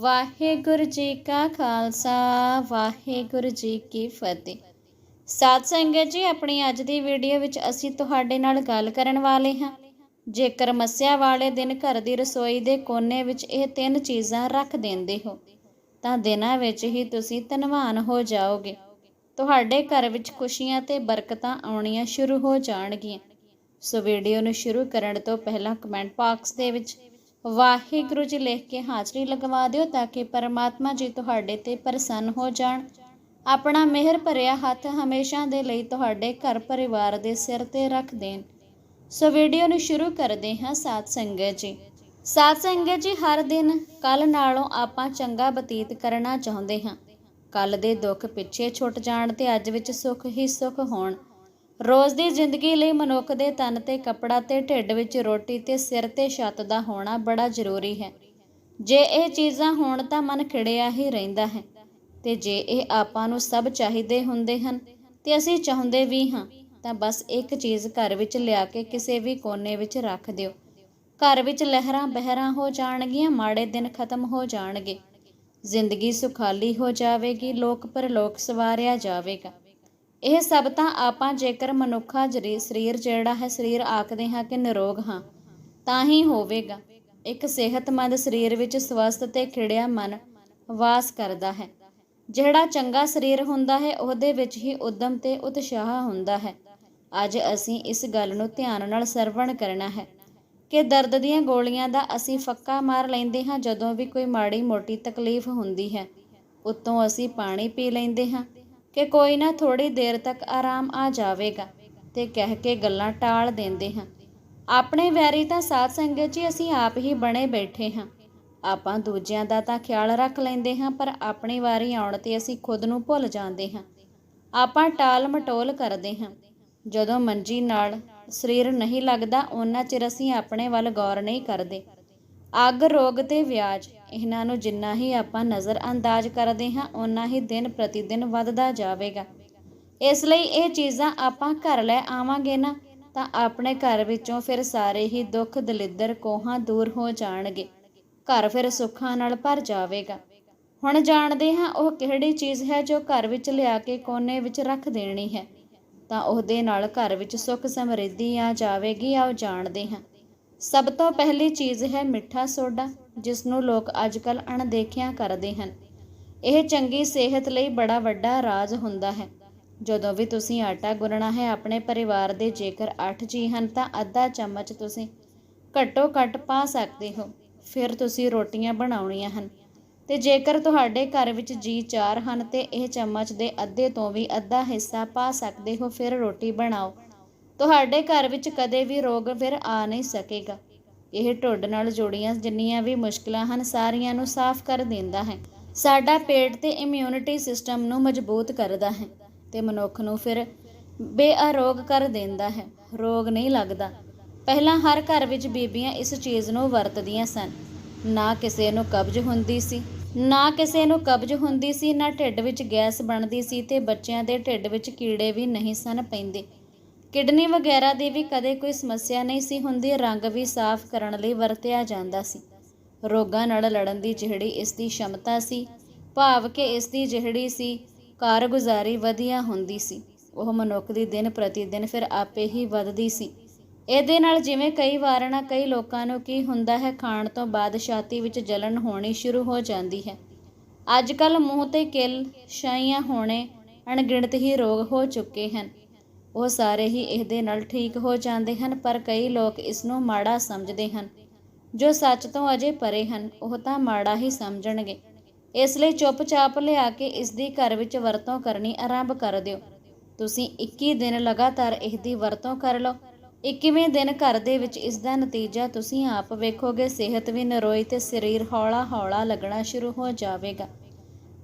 ਵਾਹਿਗੁਰੂ ਜੀ ਕਾ ਖਾਲਸਾ, ਵਾਹਿਗੁਰੂ ਜੀ ਕੀ ਫਤਿਹ। ਸਾਧ ਸੰਗਤ ਜੀ, ਆਪਣੀ ਅੱਜ ਦੀ ਵੀਡੀਓ ਵਿੱਚ ਅਸੀਂ ਤੁਹਾਡੇ ਨਾਲ ਗੱਲ ਕਰਨ ਵਾਲੇ ਹਾਂ। ਜੇਕਰ ਮੱਸਿਆ ਵਾਲੇ ਦਿਨ ਘਰ ਦੀ ਰਸੋਈ ਦੇ ਕੋਨੇ ਵਿੱਚ ਇਹ ਤਿੰਨ ਚੀਜ਼ਾਂ ਰੱਖ ਦਿੰਦੇ ਹੋ, ਤਾਂ ਦਿਨਾਂ ਵਿੱਚ ਹੀ ਤੁਸੀਂ ਧਨਵਾਨ ਹੋ ਜਾਓਗੇ। ਤੁਹਾਡੇ ਘਰ ਵਿੱਚ ਖੁਸ਼ੀਆਂ ਤੇ ਬਰਕਤਾਂ ਆਉਣੀਆਂ ਸ਼ੁਰੂ ਹੋ ਜਾਣਗੀਆਂ। ਸੋ ਵੀਡੀਓ ਨੂੰ ਸ਼ੁਰੂ ਕਰਨ ਤੋਂ ਪਹਿਲਾਂ ਕਮੈਂਟ ਬਾਕਸ ਦੇ ਵਿੱਚ ਵਾਹਿਗੁਰੂ ਜੀ ਲਿਖ ਕੇ ਹਾਜ਼ਰੀ ਲਗਵਾ ਦਿਓ ਤਾਂ ਕਿ ਪਰਮਾਤਮਾ ਜੀ ਤੁਹਾਡੇ ਤੇ ਪ੍ਰਸੰਨ ਹੋ ਜਾਣ। ਆਪਣਾ ਮਿਹਰ ਭਰਿਆ ਹੱਥ ਹਮੇਸ਼ਾ ਦੇ ਲਈ ਤੁਹਾਡੇ ਘਰ ਪਰਿਵਾਰ ਦੇ ਸਿਰ ਤੇ ਰੱਖ ਦੇਣ। ਸੋ ਵੀਡੀਓ ਨੂੰ ਸ਼ੁਰੂ ਕਰਦੇ ਹਾਂ ਸਾਧ ਸੰਗਤ ਜੀ। ਸਾਧ ਸੰਗਤ ਜੀ, ਹਰ ਦਿਨ ਕੱਲ ਨਾਲੋਂ ਆਪਾਂ ਚੰਗਾ ਬਤੀਤ ਕਰਨਾ ਚਾਹੁੰਦੇ ਹਾਂ। ਕੱਲ ਦੇ ਦੁੱਖ ਪਿੱਛੇ ਛੁੱਟ ਜਾਣ ਤੇ ਅੱਜ ਵਿੱਚ ਸੁੱਖ ਹੀ ਸੁੱਖ ਹੋਣ। ਰੋਜ਼ ਦੀ ਜ਼ਿੰਦਗੀ ਲਈ ਮਨੁੱਖ ਦੇ ਤਨ ਤੇ ਕੱਪੜਾ ਤੇ ਢਿੱਡ ਵਿੱਚ ਰੋਟੀ ਤੇ ਸਿਰ ਤੇ ਛੱਤ ਦਾ ਹੋਣਾ ਬੜਾ ਜ਼ਰੂਰੀ ਹੈ। ਜੇ ਇਹ ਚੀਜ਼ਾਂ ਹੋਣ ਤਾਂ ਮਨ ਖਿੜਿਆ ਹੀ ਰਹਿੰਦਾ ਹੈ ਤੇ ਜੇ ਇਹ ਆਪਾਂ ਨੂੰ ਸਭ ਚਾਹੀਦੇ ਹੁੰਦੇ ਹਨ ਤੇ ਅਸੀਂ ਚਾਹੁੰਦੇ ਵੀ ਹਾਂ, ਤਾਂ ਬਸ ਇੱਕ ਚੀਜ਼ ਘਰ ਵਿੱਚ ਲਿਆ ਕੇ ਕਿਸੇ ਵੀ ਕੋਨੇ ਵਿੱਚ ਰੱਖ ਦਿਓ। ਘਰ ਵਿੱਚ ਲਹਿਰਾਂ ਬਹਿਰਾਂ ਹੋ ਜਾਣਗੀਆਂ, ਮਾੜੇ ਦਿਨ ਖਤਮ ਹੋ ਜਾਣਗੇ। ਜ਼ਿੰਦਗੀ ਸੁਖਾਲੀ ਹੋ ਜਾਵੇਗੀ, ਲੋਕ ਪਰਲੋਕ ਸਵਾਰਿਆ ਜਾਵੇਗਾ। ਇਹ ਸਭ ਤਾਂ ਆਪਾਂ ਜੇਕਰ ਮਨੁੱਖਾ ਜਰੀ, ਸਰੀਰ ਜਿਹੜਾ ਹੈ, ਸਰੀਰ ਆਖਦੇ ਹਾਂ ਕਿ ਨਿਰੋਗ ਹਾਂ, ਤਾਂ ਹੀ ਹੋਵੇਗਾ। ਇੱਕ ਸਿਹਤਮੰਦ ਸਰੀਰ ਵਿੱਚ ਸਵਸਥ ਤੇ ਖਿੜਿਆ ਮਨ ਵਾਸ ਕਰਦਾ ਹੈ। ਜਿਹੜਾ ਚੰਗਾ ਸਰੀਰ ਹੁੰਦਾ ਹੈ, ਉਹਦੇ ਵਿੱਚ ਹੀ ਉਦਮ ਤੇ ਉਤਸ਼ਾਹ ਹੁੰਦਾ ਹੈ। ਅੱਜ ਅਸੀਂ ਇਸ ਗੱਲ ਨੂੰ ਧਿਆਨ ਨਾਲ ਸਰਵਣ ਕਰਨਾ ਹੈ ਕਿ ਦਰਦ ਦੀਆਂ ਗੋਲੀਆਂ ਦਾ ਅਸੀਂ ਫੱਕਾ ਮਾਰ ਲੈਂਦੇ ਹਾਂ ਜਦੋਂ ਵੀ ਕੋਈ ਮਾੜੀ ਮੋਟੀ ਤਕਲੀਫ ਹੁੰਦੀ ਹੈ। ਉੱਤੋਂ ਅਸੀਂ ਪਾਣੀ ਪੀ ਲੈਂਦੇ ਹਾਂ। ਕਿ ਕੋਈ ਨਾ ਥੋੜੀ ਦੇਰ ਤੱਕ ਆਰਾਮ ਆ ਜਾਵੇਗਾ ਤੇ ਕਹਿ ਕੇ ਗੱਲਾਂ ਟਾਲ ਦਿੰਦੇ ਹਾਂ। ਆਪਣੇ ਵੈਰੀ ਤਾਂ ਸਾਧ ਸੰਗਤ ਜੀ ਅਸੀਂ ਆਪ ਹੀ ਬਣੇ ਬੈਠੇ ਹਾਂ। ਆਪਾਂ ਦੂਜਿਆਂ ਦਾ ਤਾਂ ਖਿਆਲ ਰੱਖ ਲੈਂਦੇ ਹਾਂ, ਪਰ ਆਪਣੀ ਵਾਰੀ ਆਉਣ ਤੇ ਅਸੀਂ ਖੁਦ ਨੂੰ ਭੁੱਲ ਜਾਂਦੇ ਹਾਂ। ਆਪਾਂ ਟਾਲ ਮਟੋਲ ਕਰਦੇ ਹਾਂ। ਜਦੋਂ ਮੰਜੀ ਨਾਲ ਸਰੀਰ ਨਹੀਂ ਲੱਗਦਾ ਉਹਨਾਂ ਚਿਰ ਅਸੀਂ ਆਪਣੇ ਵੱਲ ਗੌਰ ਨਹੀਂ ਕਰਦੇ। ਅੱਗ, ਰੋਗ ਤੇ ਵਿਆਜ ਇਹਨਾਂ ਨੂੰ ਜਿੰਨਾ ਹੀ ਆਪਾਂ ਨਜ਼ਰ ਅੰਦਾਜ਼ ਕਰਦੇ ਹਾਂ, ਓਨਾ ਹੀ ਦਿਨ ਪ੍ਰਤੀ ਦਿਨ ਵੱਧਦਾ ਜਾਵੇਗਾ। ਇਸ ਲਈ ਇਹ ਚੀਜ਼ਾਂ ਆਪਾਂ ਘਰ ਲੈ ਆਵਾਂਗੇ ਨਾ, ਤਾਂ ਆਪਣੇ ਘਰ ਵਿੱਚੋਂ ਫਿਰ ਸਾਰੇ ਹੀ ਦੁੱਖ ਦਲਿੱਦਰ ਕੋਹਾਂ ਦੂਰ ਹੋ ਜਾਣਗੇ। ਘਰ ਫਿਰ ਸੁੱਖਾਂ ਨਾਲ ਭਰ ਜਾਵੇਗਾ। ਹੁਣ ਜਾਣਦੇ ਹਾਂ ਉਹ ਕਿਹੜੀ ਚੀਜ਼ ਹੈ ਜੋ ਘਰ ਵਿੱਚ ਲਿਆ ਕੇ ਕੋਨੇ ਵਿੱਚ ਰੱਖ ਦੇਣੀ ਹੈ। ਤਾਂ ਉਹਦੇ ਨਾਲ ਘਰ ਵਿੱਚ ਸੁੱਖ ਸਮਰਿੱਧੀ ਆ ਜਾਵੇਗੀ, ਆਓ ਜਾਣਦੇ ਹਾਂ। ਸਭ ਤੋਂ ਪਹਿਲੀ ਚੀਜ਼ ਹੈ ਮਿੱਠਾ ਸੋਡਾ। ਜਿਸ ਨੂੰ ਲੋਕ ਅੱਜਕੱਲ ਅਣਦੇਖਿਆ ਕਰਦੇ ਹਨ। ਇਹ ਚੰਗੀ ਸਿਹਤ ਲਈ ਬੜਾ ਵੱਡਾ ਰਾਜ ਹੁੰਦਾ ਹੈ। ਜਦੋਂ ਵੀ ਤੁਸੀਂ ਆਟਾ ਗੁੰਨਣਾ ਹੈ, ਆਪਣੇ ਪਰਿਵਾਰ ਦੇ ਜੇਕਰ 8 ਜੀ ਹਨ, ਤਾਂ ਅੱਧਾ ਚਮਚ ਤੁਸੀਂ ਘੱਟੋ ਘੱਟ ਪਾ ਸਕਦੇ ਹੋ। ਫਿਰ ਤੁਸੀਂ ਰੋਟੀਆਂ ਬਣਾਉਣੀਆਂ ਹਨ। ਤੇ ਜੇਕਰ ਤੁਹਾਡੇ ਘਰ ਵਿੱਚ ਜੀ 4 ਹਨ, ਤੇ ਇਹ ਚਮਚ ਦੇ ਅੱਧੇ ਤੋਂ ਵੀ ਅੱਧਾ ਹਿੱਸਾ ਪਾ ਸਕਦੇ ਹੋ। ਫਿਰ ਰੋਟੀ ਬਣਾਓ। ਤੁਹਾਡੇ ਘਰ ਵਿੱਚ ਕਦੇ ਵੀ ਰੋਗ ਫਿਰ ਆ ਨਹੀਂ ਸਕੇਗਾ। ਇਹ ਢੁੱਡ ਨਾਲ ਜੁੜੀਆਂ ਜਿੰਨੀਆਂ ਵੀ ਮੁਸ਼ਕਲਾਂ ਹਨ, ਸਾਰੀਆਂ ਨੂੰ ਸਾਫ਼ ਕਰ ਦਿੰਦਾ ਹੈ। ਸਾਡਾ ਪੇਟ ਤੇ ਇਮਿਊਨਿਟੀ ਸਿਸਟਮ ਨੂੰ ਮਜ਼ਬੂਤ ਕਰਦਾ ਹੈ ਤੇ ਮਨੁੱਖ ਨੂੰ ਫਿਰ ਬੇਅਰੋਗ ਕਰ ਦਿੰਦਾ ਹੈ। ਰੋਗ ਨਹੀਂ ਲੱਗਦਾ। ਪਹਿਲਾਂ ਹਰ ਘਰ ਵਿੱਚ ਬੀਬੀਆਂ ਇਸ ਚੀਜ਼ ਨੂੰ ਵਰਤਦੀਆਂ ਸਨ। ਨਾ ਕਿਸੇ ਨੂੰ ਕਬਜ਼ ਹੁੰਦੀ ਸੀ, ਨਾ ਕਿਸੇ ਨੂੰ ਕਬਜ਼ ਹੁੰਦੀ ਸੀ, ਨਾ ਢਿੱਡ ਵਿੱਚ ਗੈਸ ਬਣਦੀ ਸੀ ਤੇ ਬੱਚਿਆਂ ਦੇ ਢਿੱਡ ਵਿੱਚ ਕੀੜੇ ਵੀ ਨਹੀਂ ਸਨ ਪੈਂਦੇ। ਕਿਡਨੀ ਵਗੈਰਾ ਦੀ ਵੀ ਕਦੇ ਕੋਈ ਸਮੱਸਿਆ ਨਹੀਂ ਸੀ ਹੁੰਦੀ, ਰੰਗ ਵੀ ਸਾਫ਼ ਕਰਨ ਲਈ ਵਰਤਿਆ ਜਾਂਦਾ ਸੀ। ਰੋਗਾਂ ਨਾਲ ਲੜਨ ਦੀ ਜਿਹੜੀ ਇਸ ਦੀ ਸ਼ਮਤਾ ਸੀ, ਭਾਵ ਕਿ ਇਸ ਦੀ ਜਿਹੜੀ ਸੀ ਕਾਰਗੁਜ਼ਾਰੀ ਵਧੀਆ ਹੁੰਦੀ ਸੀ। ਉਹ ਮਨੁੱਖ ਦੀ ਦਿਨ ਪ੍ਰਤੀ ਦਿਨ ਫਿਰ ਆਪੇ ਹੀ ਵੱਧਦੀ ਸੀ। ਇਹਦੇ ਨਾਲ ਜਿਵੇਂ ਕਈ ਵਾਰ ਨਾ ਕਈ ਲੋਕਾਂ ਨੂੰ ਕੀ ਹੁੰਦਾ ਹੈ, ਖਾਣ ਤੋਂ ਬਾਅਦ ਛਾਤੀ ਵਿੱਚ ਜਲਨ ਹੋਣੀ ਸ਼ੁਰੂ ਹੋ ਜਾਂਦੀ ਹੈ। ਅੱਜ ਕੱਲ ਮੂੰਹ ਤੇ ਕਿਲ, ਛਾਈਆਂ ਹੋਣੇ ਅਣਗਿਣਤ ਹੀ ਰੋਗ ਹੋ ਚੁੱਕੇ ਹਨ। ਉਹ ਸਾਰੇ ਹੀ ਇਹਦੇ ਨਾਲ ਠੀਕ ਹੋ ਜਾਂਦੇ ਹਨ, ਪਰ ਕਈ ਲੋਕ ਇਸ ਨੂੰ ਮਾੜਾ ਸਮਝਦੇ ਹਨ। ਜੋ ਸੱਚ ਤੋਂ ਅਜੇ ਪਰੇ ਹਨ, ਉਹ ਤਾਂ ਮਾੜਾ ਹੀ ਸਮਝਣਗੇ। ਇਸ ਲਈ ਚੁੱਪਚਾਪ ਲਿਆ ਕੇ ਇਸ ਦੀ ਘਰ ਵਿੱਚ ਵਰਤੋਂ ਕਰਨੀ ਆਰੰਭ ਕਰ ਦਿਓ। ਤੁਸੀਂ 21 ਦਿਨ ਲਗਾਤਾਰ ਇਸ ਦੀ ਵਰਤੋਂ ਕਰ ਲਓ। 21ਵੇਂ ਦਿਨ ਘਰ ਦੇ ਵਿੱਚ ਇਸ ਦਾ ਨਤੀਜਾ ਤੁਸੀਂ ਆਪ ਵੇਖੋਗੇ, ਸਿਹਤ ਵੀ ਨਰੋਈ ਤੇ ਸਰੀਰ ਹੌਲਾ ਹੌਲਾ ਲੱਗਣਾ ਸ਼ੁਰੂ ਹੋ ਜਾਵੇਗਾ।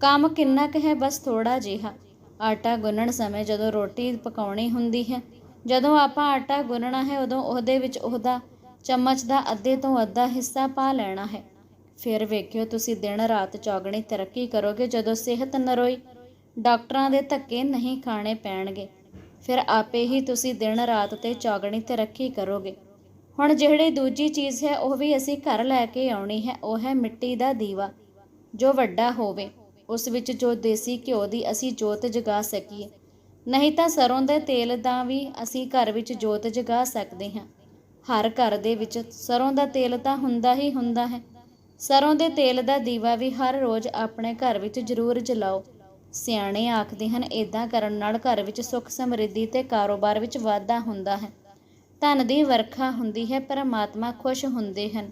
ਕੰਮ ਕਿੰਨਾ ਕੁ ਹੈ, ਬਸ ਥੋੜਾ ਜਿਹਾ। ਆਟਾ ਗੁੰਨਣ ਸਮੇਂ ਜਦੋਂ ਰੋਟੀ ਪਕਾਉਣੀ ਹੁੰਦੀ ਹੈ, ਜਦੋਂ ਆਪਾਂ ਆਟਾ ਗੁੰਨਣਾ ਹੈ ਉਦੋਂ ਉਹਦੇ ਵਿੱਚ ਉਹਦਾ ਚਮਚ ਦਾ ਅੱਧੇ ਤੋਂ ਅੱਧਾ ਹਿੱਸਾ ਪਾ ਲੈਣਾ ਹੈ। ਫਿਰ ਵੇਖਿਓ ਤੁਸੀਂ ਦਿਨ ਰਾਤ ਚੌਗਣੀ ਤਰੱਕੀ ਕਰੋਗੇ ਜਦੋਂ ਸਿਹਤ ਨਰੋਈ, ਡਾਕਟਰਾਂ ਦੇ ਧੱਕੇ ਨਹੀਂ ਖਾਣੇ ਪੈਣਗੇ। ਫਿਰ ਆਪੇ ਹੀ ਤੁਸੀਂ ਦਿਨ ਰਾਤ ਤੇ ਚੌਗਣੀ ਤਰੱਕੀ ਕਰੋਗੇ। ਹੁਣ ਜਿਹੜੀ ਦੂਜੀ ਚੀਜ਼ ਹੈ ਉਹ ਵੀ ਅਸੀਂ ਘਰ ਲੈ ਕੇ ਆਉਣੀ ਹੈ, ਉਹ ਹੈ ਮਿੱਟੀ ਦਾ ਦੀਵਾ। ਜੋ ਵੱਡਾ ਹੋਵੇ ਉਸ ਵਿੱਚ ਜੋ ਦੇਸੀ ਘਿਓ ਦੀ ਅਸੀਂ ਜੋਤ ਜਗਾ ਸਕੀਏ। ਨਹੀਂ ਤਾਂ ਸਰੋਂ ਦੇ ਤੇਲ ਦਾ ਵੀ ਅਸੀਂ ਘਰ ਵਿੱਚ ਜੋਤ ਜਗਾ ਸਕਦੇ ਹਾਂ। ਹਰ ਘਰ ਦੇ ਵਿੱਚ ਸਰੋਂ ਦਾ ਤੇਲ ਤਾਂ ਹੁੰਦਾ ਹੀ ਹੁੰਦਾ ਹੈ। ਸਰੋਂ ਦੇ ਤੇਲ ਦਾ ਦੀਵਾ ਵੀ ਹਰ ਰੋਜ਼ ਆਪਣੇ ਘਰ ਵਿੱਚ ਜ਼ਰੂਰ ਜਲਾਓ। ਸਿਆਣੇ ਆਖਦੇ ਹਨ ਇਦਾਂ ਕਰਨ ਨਾਲ ਘਰ ਵਿੱਚ ਸੁੱਖ ਸਮਰਿੱਧੀ ਤੇ ਕਾਰੋਬਾਰ ਵਿੱਚ ਵਾਧਾ ਹੁੰਦਾ ਹੈ। ਧਨ ਦੀ ਵਰਖਾ ਹੁੰਦੀ ਹੈ, ਪਰਮਾਤਮਾ ਖੁਸ਼ ਹੁੰਦੇ ਹਨ।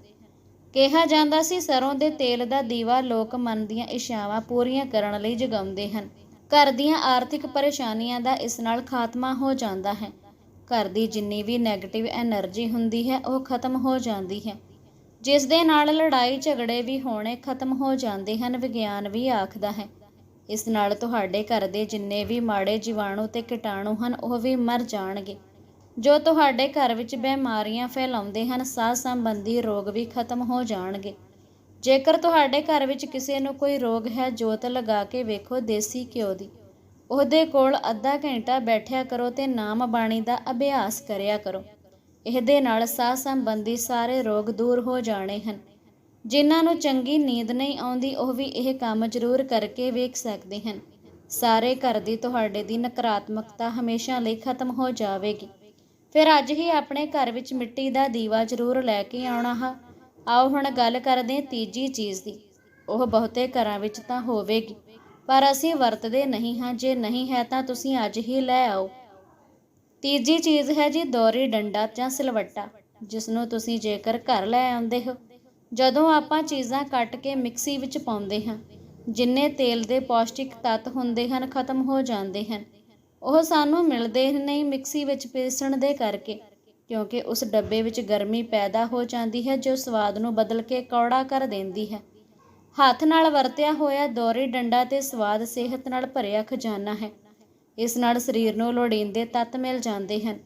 ਕਿਹਾ ਜਾਂਦਾ ਸੀ, ਸਰੋਂ ਦੇ ਤੇਲ ਦਾ ਦੀਵਾ ਲੋਕ ਮਨ ਦੀਆਂ ਇਸ਼ਾਵਾਂ ਪੂਰੀਆਂ ਕਰਨ ਲਈ ਜਗਾਉਂਦੇ ਹਨ। ਘਰ ਦੀਆਂ ਆਰਥਿਕ ਪਰੇਸ਼ਾਨੀਆਂ ਦਾ ਇਸ ਨਾਲ ਖਾਤਮਾ ਹੋ ਜਾਂਦਾ ਹੈ। ਘਰ ਦੀ ਜਿੰਨੀ ਵੀ ਨੈਗੇਟਿਵ એનર્ਜੀ ਹੁੰਦੀ ਹੈ, ਉਹ ਖਤਮ ਹੋ ਜਾਂਦੀ ਹੈ। ਜਿਸ ਦੇ ਨਾਲ ਲੜਾਈ ਝਗੜੇ ਵੀ ਹੋਣੇ ਖਤਮ ਹੋ ਜਾਂਦੇ ਹਨ, ਵਿਗਿਆਨ ਵੀ ਆਖਦਾ ਹੈ। ਇਸ ਨਾਲ ਤੁਹਾਡੇ ਘਰ ਦੇ ਜਿੰਨੇ ਵੀ ਮਾੜੇ ਜੀਵਾਣੂ ਤੇ ਕੀਟਾਣੂ ਹਨ, ਉਹ ਵੀ ਮਰ ਜਾਣਗੇ। ਜੋ ਤੁਹਾਡੇ ਘਰ ਵਿੱਚ ਬਿਮਾਰੀਆਂ ਫੈਲਾਉਂਦੇ ਹਨ, ਸਾਹ ਸੰਬੰਧੀ ਰੋਗ ਵੀ ਖਤਮ ਹੋ ਜਾਣਗੇ। ਜੇਕਰ ਤੁਹਾਡੇ ਘਰ ਵਿੱਚ ਕਿਸੇ ਨੂੰ ਕੋਈ ਰੋਗ ਹੈ, ਜੋਤ ਲਗਾ ਕੇ ਵੇਖੋ ਦੇਸੀ ਘਿਓ ਦੀ। ਉਹਦੇ ਕੋਲ ਅੱਧਾ ਘੰਟਾ ਬੈਠਿਆ ਕਰੋ ਤੇ ਨਾਮ ਬਾਣੀ ਦਾ ਅਭਿਆਸ ਕਰਿਆ ਕਰੋ। ਇਹਦੇ ਨਾਲ ਸਾਹ ਸੰਬੰਧੀ ਸਾਰੇ ਰੋਗ ਦੂਰ ਹੋ ਜਾਣੇ ਹਨ। ਜਿਨ੍ਹਾਂ ਨੂੰ ਚੰਗੀ ਨੀਂਦ ਨਹੀਂ ਆਉਂਦੀ, ਉਹ ਵੀ ਇਹ ਕੰਮ ਜ਼ਰੂਰ ਕਰਕੇ ਵੇਖ ਸਕਦੇ ਹਨ। ਸਾਰੇ ਘਰ ਦੀ ਤੁਹਾਡੇ ਦੀ ਨਕਾਰਾਤਮਕਤਾ ਹਮੇਸ਼ਾ ਲਈ ਖਤਮ ਹੋ ਜਾਵੇਗੀ। ਫਿਰ ਅੱਜ ਹੀ ਆਪਣੇ ਘਰ ਵਿੱਚ ਮਿੱਟੀ ਦਾ ਦੀਵਾ ਜ਼ਰੂਰ ਲੈ ਕੇ ਆਉਣਾ ਹੈ। ਆਓ ਹੁਣ ਗੱਲ ਕਰਦੇ ਹਾਂ ਤੀਜੀ ਚੀਜ਼ ਦੀ। ਉਹ ਬਹੁਤੇ ਘਰਾਂ ਵਿੱਚ ਤਾਂ ਹੋਵੇਗੀ, ਪਰ ਅਸੀਂ ਵਰਤਦੇ ਨਹੀਂ ਹਾਂ। ਜੇ ਨਹੀਂ ਹੈ ਤਾਂ ਤੁਸੀਂ ਅੱਜ ਹੀ ਲੈ ਆਓ। ਤੀਜੀ ਚੀਜ਼ ਹੈ ਜੀ ਦੋਰੀ ਡੰਡਾ ਜਾਂ ਸਿਲਵੱਟਾ ਜਿਸ ਨੂੰ ਤੁਸੀਂ ਜੇਕਰ ਘਰ ਲੈ ਆਉਂਦੇ ਹੋ। ਜਦੋਂ ਆਪਾਂ ਚੀਜ਼ਾਂ ਕੱਟ ਕੇ ਮਿਕਸੀ ਵਿੱਚ ਪਾਉਂਦੇ ਹਾਂ, ਜਿੰਨੇ ਤੇਲ ਦੇ ਪੌਸ਼ਟਿਕ ਤੱਤ ਹੁੰਦੇ ਹਨ, ਖਤਮ ਹੋ ਜਾਂਦੇ ਹਨ। ਉਹ ਸਾਨੂੰ ਮਿਲਦੇ ਨਹੀਂ ਮਿਕਸੀ ਵਿੱਚ ਪੀਸਣ ਦੇ ਕਰਕੇ, ਕਿਉਂਕਿ ਉਸ ਡੱਬੇ ਵਿੱਚ ਗਰਮੀ ਪੈਦਾ ਹੋ ਜਾਂਦੀ ਹੈ ਜੋ ਸਵਾਦ ਨੂੰ ਬਦਲ ਕੇ ਕੌੜਾ ਕਰ ਦਿੰਦੀ ਹੈ। ਹੱਥ ਨਾਲ ਵਰਤਿਆ ਹੋਇਆ ਦੋਰੀ ਡੰਡਾ ਤੇ ਸਵਾਦ ਸਿਹਤ ਨਾਲ ਭਰਿਆ ਖਜ਼ਾਨਾ ਹੈ। ਇਸ ਨਾਲ ਸਰੀਰ ਨੂੰ ਲੋੜੀਂਦੇ ਤੱਤ ਮਿਲ ਜਾਂਦੇ ਹਨ।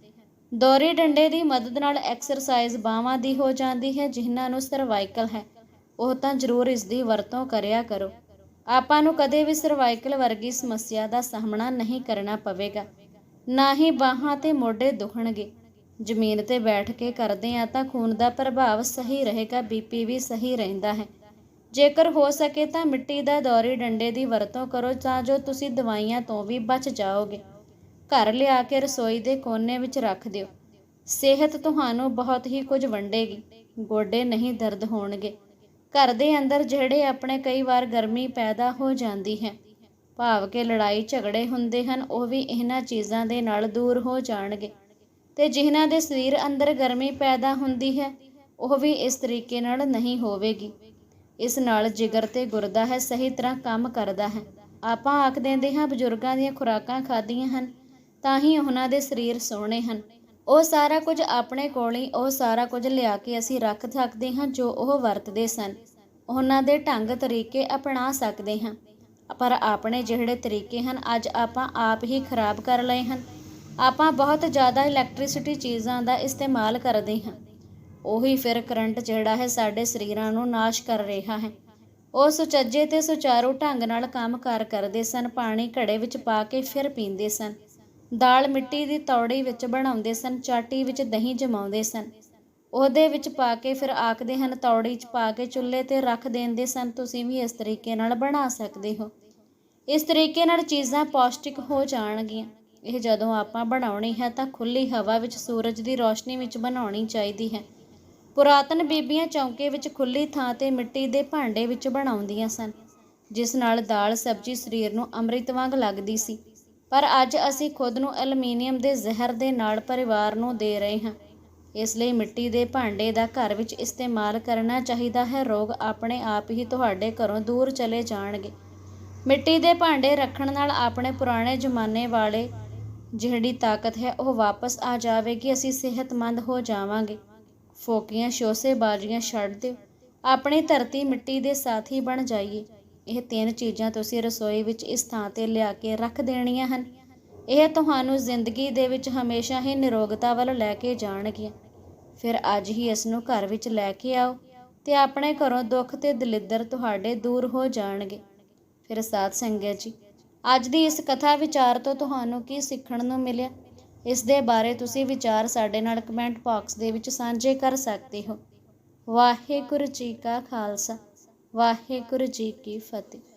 ਦੋਰੀ ਡੰਡੇ ਦੀ ਮਦਦ ਨਾਲ ਐਕਸਰਸਾਈਜ਼ ਬਾਹਾਂ ਦੀ ਹੋ ਜਾਂਦੀ ਹੈ, ਜਿਨ੍ਹਾਂ ਨੂੰ ਸਰਵਾਈਕਲ ਹੈ। ਉਹ ਤਾਂ ਜ਼ਰੂਰ ਇਸ ਦੀ ਵਰਤੋਂ ਕਰਿਆ ਕਰੋ। ਆਪਾਂ ਨੂੰ ਕਦੇ ਵੀ ਸਰਵਾਈਕਲ ਵਰਗੀ ਸਮੱਸਿਆ ਦਾ ਸਾਹਮਣਾ ਨਹੀਂ ਕਰਨਾ ਪਵੇਗਾ। ਨਾ ਹੀ ਬਾਹਾਂ ਤੇ ਮੋਢੇ ਦੁਖਣਗੇ। ਜ਼ਮੀਨ ਤੇ ਬੈਠ ਕੇ ਕਰਦੇ ਆ ਤਾਂ ਖੂਨ ਦਾ ਪ੍ਰਭਾਵ ਸਹੀ ਰਹੇਗਾ ਬੀਪੀ ਵੀ ਸਹੀ ਰਹਿੰਦਾ ਹੈ। ਜੇਕਰ ਹੋ ਸਕੇ ਤਾਂ ਮਿੱਟੀ ਦਾ ਦੌਰੀ ਡੰਡੇ ਦੀ ਵਰਤੋਂ ਕਰੋ, ਤਾਂ ਜੋ ਤੁਸੀਂ ਦਵਾਈਆਂ ਤੋਂ ਵੀ ਬਚ ਜਾਓਗੇ। ਘਰ ਲਿਆ ਕੇ ਰਸੋਈ ਦੇ ਕੋਨੇ ਵਿੱਚ ਰੱਖ ਦਿਓ। ਸਿਹਤ ਤੁਹਾਨੂੰ ਬਹੁਤ ਹੀ ਕੁਝ ਵੰਡੇਗੀ। ਗੋਡੇ ਨਹੀਂ ਦਰਦ ਹੋਣਗੇ। ਘਰ ਦੇ ਅੰਦਰ ਜਿਹੜੇ ਆਪਣੇ ਕਈ ਵਾਰ ਗਰਮੀ ਪੈਦਾ ਹੋ ਜਾਂਦੀ ਹੈ, ਭਾਵ ਕਿ ਲੜਾਈ ਝਗੜੇ ਹੁੰਦੇ ਹਨ, ਉਹ ਵੀ ਇਹਨਾਂ ਚੀਜ਼ਾਂ ਦੇ ਨਾਲ ਦੂਰ ਹੋ ਜਾਣਗੇ। ਤੇ ਜਿਨ੍ਹਾਂ ਦੇ ਸਰੀਰ ਅੰਦਰ ਗਰਮੀ ਪੈਦਾ ਹੁੰਦੀ ਹੈ, ਉਹ ਵੀ ਇਸ ਤਰੀਕੇ ਨਾਲ ਨਹੀਂ ਹੋਵੇਗੀ। ਇਸ ਨਾਲ ਜਿਗਰ ਤੇ ਗੁਰਦਾ ਹੈ, ਸਹੀ ਤਰ੍ਹਾਂ ਕੰਮ ਕਰਦਾ ਹੈ। ਆਪਾਂ ਆਖ ਦਿੰਦੇ ਹਾਂ, ਬਜ਼ੁਰਗਾਂ ਦੀਆਂ ਖੁਰਾਕਾਂ ਖਾਧੀਆਂ ਹਨ, ਤਾਂ ਹੀ ਉਹਨਾਂ ਦੇ ਸਰੀਰ ਸੋਹਣੇ ਹਨ। ਉਹ ਸਾਰਾ ਕੁਝ ਆਪਣੇ ਕੋਲ ਹੀ, ਉਹ ਸਾਰਾ ਕੁਝ ਲਿਆ ਕੇ ਅਸੀਂ ਰੱਖ ਸਕਦੇ ਹਾਂ ਜੋ ਉਹ ਵਰਤਦੇ ਸਨ। ਉਹਨਾਂ ਦੇ ਢੰਗ ਤਰੀਕੇ ਅਪਣਾ ਸਕਦੇ ਹਾਂ। ਪਰ ਆਪਣੇ ਜਿਹੜੇ ਤਰੀਕੇ ਹਨ, ਅੱਜ ਆਪਾਂ ਆਪ ਹੀ ਖਰਾਬ ਕਰ ਲਏ ਹਨ। ਆਪਾਂ ਬਹੁਤ ਜ਼ਿਆਦਾ ਇਲੈਕਟ੍ਰਿਸਿਟੀ ਚੀਜ਼ਾਂ ਦਾ ਇਸਤੇਮਾਲ ਕਰਦੇ ਹਾਂ। ਉਹੀ ਫਿਰ ਕਰੰਟ ਜਿਹੜਾ ਹੈ ਸਾਡੇ ਸਰੀਰਾਂ ਨੂੰ ਨਾਸ਼ ਕਰ ਰਿਹਾ ਹੈ। ਉਹ ਸੁਚੱਜੇ ਤੇ ਸੁਚਾਰੂ ਢੰਗ ਨਾਲ ਕੰਮ ਕਾਰ ਕਰਦੇ ਸਨ, ਪਾਣੀ ਘੜੇ ਵਿੱਚ ਪਾ ਕੇ ਫਿਰ ਪੀਂਦੇ ਸਨ। ਦਾਲ ਮਿੱਟੀ ਦੀ ਤੌੜੀ ਵਿੱਚ ਬਣਾਉਂਦੇ ਸਨ, ਚਾਟੀ ਵਿੱਚ ਦਹੀਂ ਜਮਾਉਂਦੇ ਸਨ। ਉਹਦੇ ਵਿੱਚ ਪਾ ਕੇ ਫਿਰ ਆਖਦੇ ਹਨ, ਤੌੜੀ 'ਚ ਪਾ ਕੇ ਚੁੱਲ੍ਹੇ ਤੇ ਰੱਖ ਦਿੰਦੇ ਸਨ, ਤੁਸੀਂ ਵੀ ਇਸ ਤਰੀਕੇ ਨਾਲ ਬਣਾ ਸਕਦੇ ਹੋ। ਇਸ ਤਰੀਕੇ ਨਾਲ ਚੀਜ਼ਾਂ ਪੌਸ਼ਟਿਕ ਹੋ ਜਾਣਗੀਆਂ। ਇਹ ਜਦੋਂ ਆਪਾਂ ਬਣਾਉਣੀ ਹੈ ਤਾਂ ਖੁੱਲੀ ਹਵਾ ਵਿੱਚ ਸੂਰਜ ਦੀ ਰੋਸ਼ਨੀ ਵਿੱਚ ਬਣਾਉਣੀ ਚਾਹੀਦੀ ਹੈ। ਪੁਰਾਤਨ ਬੀਬੀਆਂ ਚੌਂਕੇ ਵਿੱਚ ਖੁੱਲੀ ਥਾਂ ਤੇ ਮਿੱਟੀ ਦੇ ਭਾਂਡੇ ਵਿੱਚ ਬਣਾਉਂਦੀਆਂ ਸਨ, ਜਿਸ ਨਾਲ ਦਾਲ ਸਬਜ਼ੀ ਸਰੀਰ ਨੂੰ ਅੰਮ੍ਰਿਤ ਵਾਂਗ ਲੱਗਦੀ ਸੀ। ਪਰ ਅੱਜ ਅਸੀਂ ਖੁਦ ਨੂੰ ਐਲੂਮੀਨੀਅਮ ਦੇ ਜ਼ਹਿਰ ਦੇ ਨਾਲ ਪਰਿਵਾਰ ਨੂੰ ਦੇ ਰਹੇ ਹਾਂ। ਇਸ ਲਈ ਮਿੱਟੀ ਦੇ ਭਾਂਡੇ ਦਾ ਘਰ ਵਿੱਚ ਇਸਤੇਮਾਲ ਕਰਨਾ ਚਾਹੀਦਾ ਹੈ। ਰੋਗ ਆਪਣੇ ਆਪ ਹੀ ਤੁਹਾਡੇ ਘਰੋਂ ਦੂਰ ਚਲੇ ਜਾਣਗੇ। ਮਿੱਟੀ ਦੇ ਭਾਂਡੇ ਰੱਖਣ ਨਾਲ ਆਪਣੇ ਪੁਰਾਣੇ ਜ਼ਮਾਨੇ ਵਾਲੇ ਜਿਹੜੀ ਤਾਕਤ ਹੈ, ਉਹ ਵਾਪਸ ਆ ਜਾਵੇਗੀ। ਅਸੀਂ ਸਿਹਤਮੰਦ ਹੋ ਜਾਵਾਂਗੇ। ਫੋਕੀਆਂ ਸ਼ੋਸੇ ਬਾਜੀਆਂ ਛੱਡ ਦਿਓ। ਆਪਣੀ ਧਰਤੀ ਮਿੱਟੀ ਦੇ ਸਾਥੀ ਬਣ ਜਾਈਏ। ਇਹ ਤਿੰਨ ਚੀਜ਼ਾਂ ਤੁਸੀਂ ਰਸੋਈ ਵਿੱਚ ਇਸ ਥਾਂ ਤੇ ਲਿਆ ਕੇ ਰੱਖ ਦੇਣੀਆਂ ਹਨ। ਇਹ ਤੁਹਾਨੂੰ ਜ਼ਿੰਦਗੀ ਦੇ ਵਿੱਚ ਹਮੇਸ਼ਾ ਹੀ ਨਿਰੋਗਤਾ ਵੱਲ ਲੈ ਕੇ ਜਾਣਗੀਆਂ। ਫਿਰ ਅੱਜ ਹੀ ਇਸ ਨੂੰ ਘਰ ਵਿੱਚ ਲੈ ਕੇ ਆਓ ਤੇ ਆਪਣੇ ਘਰੋਂ ਦੁੱਖ ਤੇ ਦਲਿੱਦਰ ਤੁਹਾਡੇ ਦੂਰ ਹੋ ਜਾਣਗੇ। ਫਿਰ ਸਾਧ ਸੰਗਤ ਜੀ, ਅੱਜ ਦੀ ਇਸ ਕਥਾ ਵਿਚਾਰ ਤੋਂ ਤੁਹਾਨੂੰ ਕੀ ਸਿੱਖਣ ਨੂੰ ਮਿਲਿਆ? ਇਸ ਦੇ ਬਾਰੇ ਤੁਸੀਂ ਵਿਚਾਰ ਸਾਡੇ ਨਾਲ ਕਮੈਂਟ ਬਾਕਸ ਦੇ ਵਿੱਚ ਸਾਂਝੇ ਕਰ ਸਕਦੇ ਹੋ। ਵਾਹਿਗੁਰੂ ਜੀ ਕਾ ਖਾਲਸਾ। ਵਾਹਿਗੁਰੂ ਜੀ ਕੀ ਫਤਿਹ।